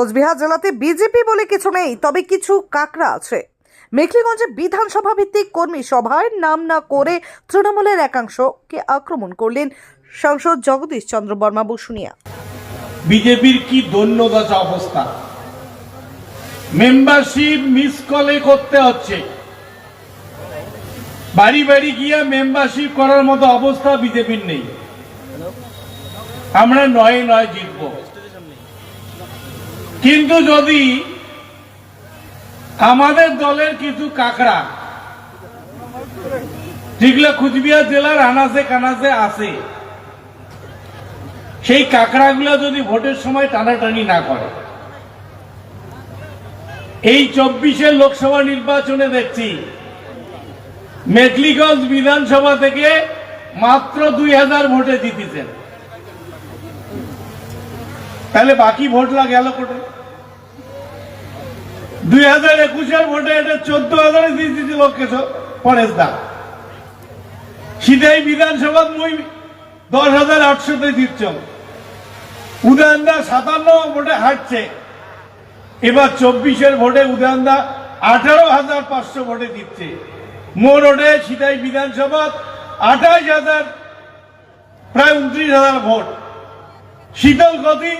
কোচবিহার জেলাতে বিজেপি বলে কিছু নেই, তবে কিছু কাকরা আছে। মেখলিগঞ্জে বিধানসভা ভিত্তিক কর্মী সভায় নাম না করে তৃণমূলের একাংশকে আক্রমণ করলেন সাংসদ জগদীশ চন্দ্র বর্মা বসুনিয়া। বিজেপির কি দৈন্যদশা অবস্থা? মেম্বারশিপ মিস কলে করতে হচ্ছে। বাড়ি বাড়ি গিয়ে মেম্বারশিপ করার মতো অবস্থা বিজেপির নেই। আমরা নয় নয় জিতব। কিন্তু যদি আমাদের দলের কিছু কাকড়া, যেগুলো কুচবিহার জেলার আনাসে কানাসে আছে, সেই কাঁকড়াগুলো যদি ভোটের সময় টানাটানি না করে, এই চব্বিশের লোকসভা নির্বাচনে দেখছি, মেকলিগঞ্জ বিধানসভা থেকে মাত্র দুই হাজার ভোটে জিতেছেন। তাহলে বাকি ভোটলা গেল কোটে দুই হাজার একুশের ভোটে এটা চোদ্দ হাজারে জিতেছিল পরেশ দা সিধাই বিধানসভা মই দশ হাজার আটশোতে জিতছ। উদয়নদা সাতান্ন ভোটে হাঁটছে এবার চব্বিশের ভোটে উদয়নদা আঠারো হাজার পাঁচশো ভোটে জিতছে। মোরোডে সিতাই বিধানসভা আঠাশ হাজার, প্রায় উনত্রিশ হাজার ভোট। শীতল গতি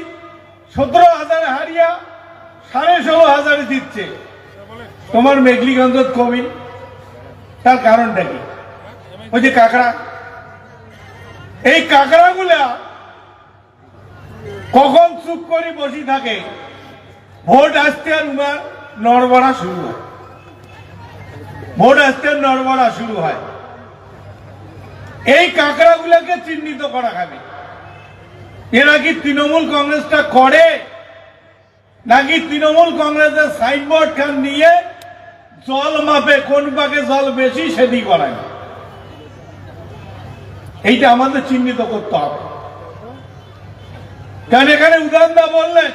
সতেরো হাজার হারিয়া সাড়ে ষোলো হাজারে জিতছে। তোমার মেঘলিগঞ্জ কবি, তার কারণটা কি? ওই যে কাঁকড়া। এই কাঁকড়াগুলা কখন চুপ করে বসে থাকে? ভোট আসতে আর উমার নড়বড়া শুরু হয়। ভোট আসতে নড়বড়া শুরু হয়। এই কাঁকড়াগুলোকে চিহ্নিত করা খাবে এরা কি তৃণমূল কংগ্রেসটা করে? নাকি তৃণমূল কংগ্রেসের সাইনবোর্ড খান নিয়ে জল মাপে কোন পাকে জল বেশি সেটি করায় এইটা আমাদের চিহ্নিত করতে হবে। কারণ এখানে উদাহরণ বললেন,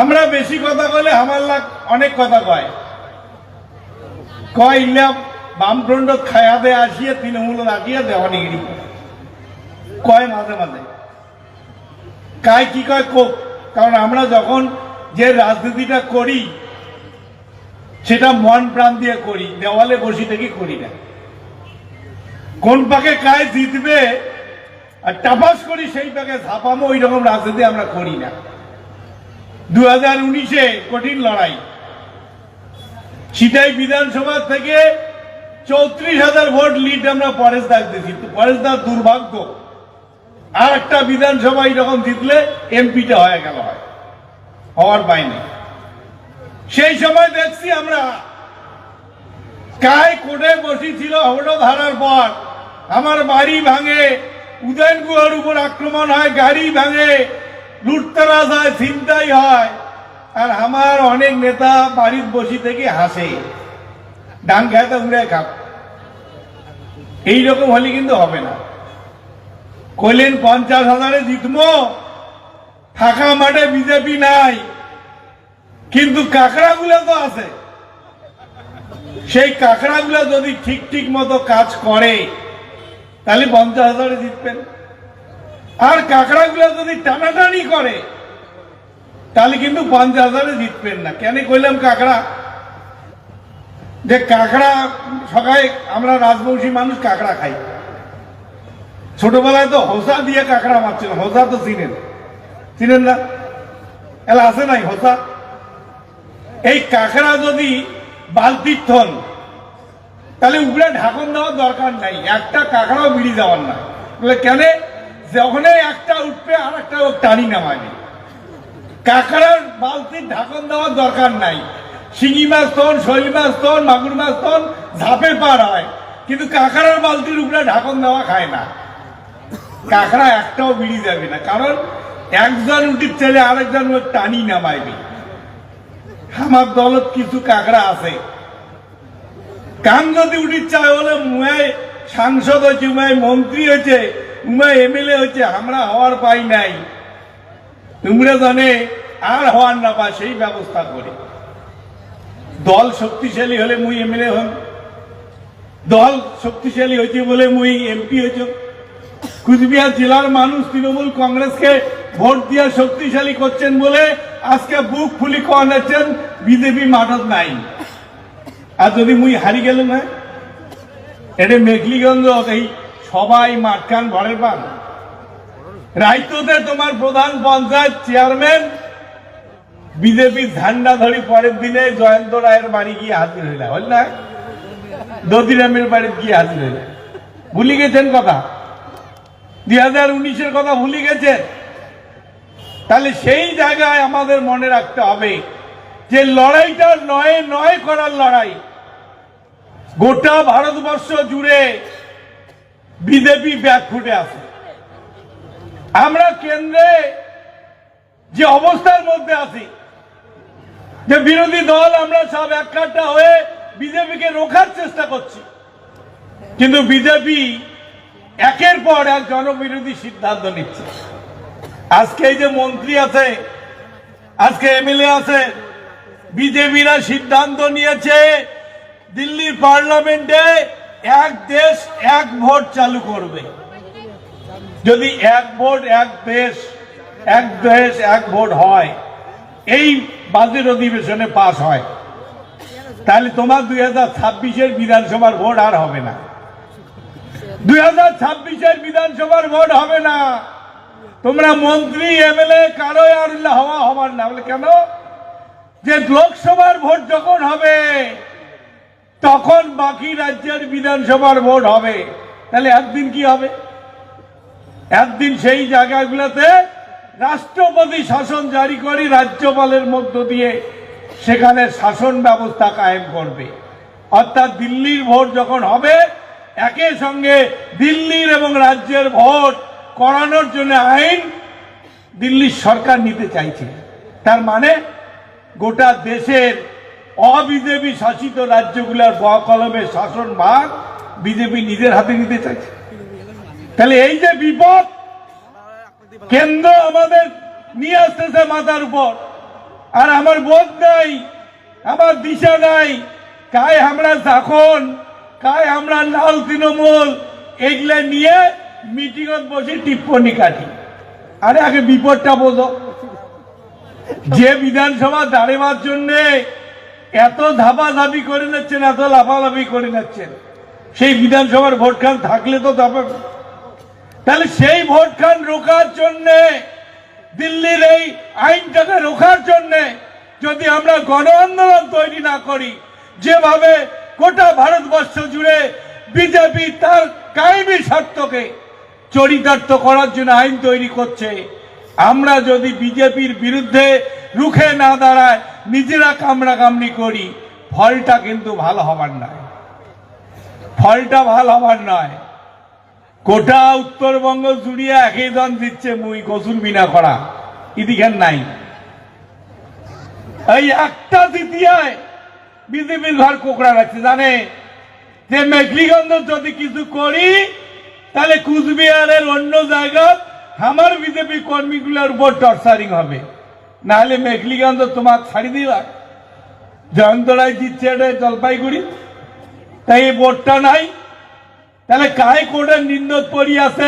আমরা বেশি কথা বলে আমার লাগ অনেক কথা কয়। কয় ইল্লা বামফ্রন্ট খায়াতে আসিয়ে তৃণমূল রাখিয়ে দেওয়ানিগিরি করে। কয় মাঝে মাঝে। কায় কি কয় কোক? কারণ আমরা যখন যে রাজনীতিটা করি, সেটা মন প্রাণ দিয়ে করি, দেওয়ালে বসি থেকে করি না। কোন পাকে কায় জিতবে আর টাপাস করি, সেই পাকে ঝাপামো ওই রকম রাজনীতি আমরা করি না। দু হাজার উনিশে কঠিন লড়াই। সিটাই বিধানসভা থেকে চৌত্রিশ হাজার ভোট লিড আমরা পরেশ দাস দিয়েছি। পরেশ দাস দুর্ভাগ্য। আর একটা বিধানসভা এরকম জিতলে এমপিটা হয়ে গেল হয়। হওয়ার বাইনে সেই সময় দেখছি আমরা কায় কোটে বসেছিল হঠাৎ হারার পর। আমার বাড়ি ভাঙে, উদয়ন গুহার উপর আক্রমণ হয়, গাড়ি ভাঙে, লুটতারাজ হয়, ছিনতাই হয়। আর আমার অনেক নেতা বাড়ির বসি থেকে হাসে। ডান খাইতে উড়ে খাপ এইরকম হলে কিন্তু হবে না। কইলেন পঞ্চাশ হাজারে জিতবো। ফাঁকা মাঠে বিজেপি নাই। কিন্তু কাঁকড়াগুলো তো আছে। সেই কাঁকড়াগুলো যদি ঠিক ঠিক মতো কাজ করে, তাহলে পঞ্চাশ হাজারে জিতবেন। আর কাঁকড়াগুলো যদি টানাটানি করে, তাহলে কিন্তু পঞ্চাশ হাজারে জিতবেন না। কেন কইলাম কাঁকড়া? যে কাঁকড়া সকালে আমরা রাজবংশী মানুষ কাঁকড়া খাই। ছোটবেলায় তো হোসা দিয়ে কাঁকড়া মারছিল হোসা তো চিনেন। চিনেন না? এলা আছে নাই হোসা এই কাঁকড়া যদি বালতির থন তাহলে উপরে ঢাকন দেওয়ার দরকার নাই, একটা কাঁকড়াও বিড়ি যাওয়ার না। বলে, কেন? যখনই একটা উঠবে আর একটা টানি নামাবে। কাঁকড়ার বালতির ঢাকন দেওয়ার দরকার নাই। শিঙি মাছ তন শৈল মাছ তন মাগুর মাছ তন ঝাপে পার হয়। কিন্তু কাঁকড়ার বালতির উপরে ঢাকন দেওয়া খায় না। কাঁকড়া একটাও বিড়ি যাবে না। কারণ একজন উঠির ছেলে আরেকজন টানি নামাইবে। আমার দলত কিছু কাঁকড়া আছে। কাম যদি উঠির চায়, বলে মুয়াই সাংসদ হয়েছে উমায় মন্ত্রী হয়েছে উমায় এমএলএ হয়েছে, আমরা হওয়ার পাই নাই। তোমরা জানে আর হওয়ার না পায়, সেই ব্যবস্থা করে। দল শক্তিশালী হলে মুই এমএলএ হন দল শক্তিশালী হয়েছে বলে মুই এমপি হয়েছ। কুচবিহার জেলার মানুষ তৃণমূল কংগ্রেসকে ভোট দিয়ে শক্তিশালী করছেন বলে আজকে বুক ফুলি কনাচ্ছেন বিজেপি মাঠত নাই। আর যদি মুই হারি গেল না এটা মেঘলিগঞ্জ এই সবাই মাঠখান ভরের পান। রাইতোতে তোমার প্রধান পঞ্চায়েত চেয়ারম্যান, বিজেপি ঝান্ডা ধরি পরের দিনে জয়ন্ত রায়ের বাড়ি গিয়ে হাজির হইলা হল না? দদিরামের বাড়ি গিয়ে হাজির হইলা। ভুলে গেছেন কথা? দুই হাজার উনিশের কথা ভুলে গেছেন? তাহলে সেই জায়গায় আমাদের মনে রাখতে হবে যে লড়াইটা নয় নয় করার লড়াই। গোটা ভারতবর্ষ জুড়ে বিজেপি ব্যাগ ফুটে আছে। আমরা কেন্দ্রে যে অবস্থার মধ্যে আছি, যে বিরোধী দল আমরা সব এককাট্টা হয়ে বিজেপিকে রোখার চেষ্টা করছি। কিন্তু বিজেপি একের পর এক জনবিরোধী সিদ্ধান্ত নিচ্ছে। আজকে এই যে মন্ত্রী আছে, আজকে এমএলএ আছে, বিজেপিরা সিদ্ধান্ত নিয়েছে, দিল্লির পার্লামেন্টে এক দেশ, এক ভোট চালু করবে। যদি এক ভোট, এক দেশ এক দেশ, এক ভোট হয়, এই বাজেট অধিবেশনে পাশ হয়, তাহলে তোমার দুই হাজার ছাব্বিশের বিধানসভার ভোট আর হবে না। দুই হাজার ছাব্বিশের বিধানসভার ভোট হবে না। তোমরা মন্ত্রী এমএলএ কারও আর হওয়া হবার না। বলে কেন? যে লোকসভার ভোট যখন হবে, তখন বাকি রাজ্যের বিধানসভার ভোট হবে। তাহলে একদিন কি হবে? একদিন সেই জায়গাগুলোতে রাষ্ট্রপতি শাসন জারি করে রাজ্যপালের মধ্য দিয়ে সেখানে শাসন ব্যবস্থা কায়েম করবে। অর্থাৎ দিল্লির ভোট যখন হবে একই সঙ্গে দিল্লির এবং রাজ্যের ভোট করানোর জন্য আইন দিল্লির সরকার নিতে চাইছে। তার মানে গোটা দেশের অবিজেপি শাসিত রাজ্যগুলোর ব কলমের শাসন ভাগ বিজেপি নিজের হাতে নিতে চাইছে। তাহলে এই যে বিপদ কেন্দ্র আমাদের নিয়ে আসতেছে মাথার উপর। আর আমার বোধ নাই, আমার দিশা নাই, কায় আমরা যখন কায় আমরা লাল তৃণমূল এগুলা নিয়ে মিটিংত বসে টিপ্পনি কাটি। আরে আগে বিপদটা বোঝো। যে বিধানসভা দাঁড়েবার জন্য এত ধাপাধাপি করে নিচ্ছেন, এত লাফালাফি করে নিচ্ছেন, সেই বিধানসভার ভোট খান থাকলে তো তাহলে সেই ভোট খান রোকার জন্য, দিল্লির এই আইনটাকে রোখার জন্য যদি আমরা গণ আন্দোলন তৈরি না করি, যেভাবে গোটা ভারতবর্ষ জুড়ে বিজেপি তার কায়েমি স্বার্থকে চরিতার্থ করার জন্য আইন তৈরি করছে। আমরা যদি বিজেপির বিরুদ্ধে রুখে না দাঁড়ায়, নিজেরা কামড়া কামড়ি করি, ফলটা কিন্তু ভালো হবার নয়। ফলটা ভালো হবার নয়। গোটা উত্তরবঙ্গ জুড়িয়ে একই দন দিচ্ছে মুই গোসুল বিনা করা। ইদিখান নাই। এই একটা দ্বিতীয় বিজেপির ঘর কোকড়া রাখছে, জানে? যে মেঘলিগঞ্জ যদি কিছু করি, তাহলে কুচবিহারের অন্য জায়গা আমার বিজেপি কর্মীগুলোর উপর টর্চারিং হবে। নাহলে মেঘলিগঞ্জ তোমার ছাড়ি দিলা। জয়ন্ত রায় জিতছে জলপাইগুড়ি। তাই এই বোর্ডটা নাই। তাহলে কায় কোর্টের নিন্দত পড়ি আছে